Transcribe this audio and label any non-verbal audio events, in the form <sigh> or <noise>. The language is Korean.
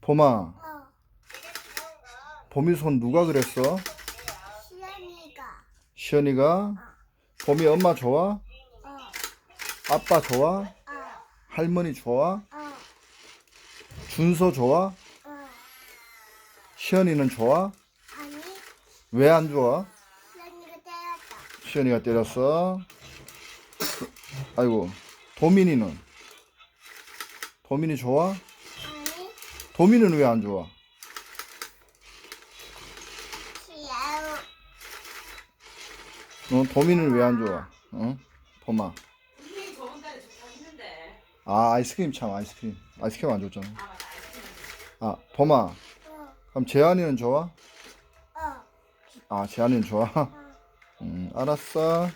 봄아, 어, 봄이 손 누가 그랬어? 시연이가. 시연이가? 봄이 엄마 좋아? 어, 아빠 좋아? 어, 할머니 좋아? 어, 준서 좋아? 어. 시연이는 좋아? 아니, 왜 안 좋아? 시연이가 때렸어. 아이고, 도민이는? 도민이 좋아? 아니, 도민이는 왜안 좋아? 어, 도민이는 왜안 좋아? 좋다 했는데 아, 아이스크림 참, 아이스크림. 아이스크림 안 줬잖아. 아. 어, 그럼 재한이는 좋아? 어, 아, 재한이는 좋아? <laughs> 어. 음, 알았어.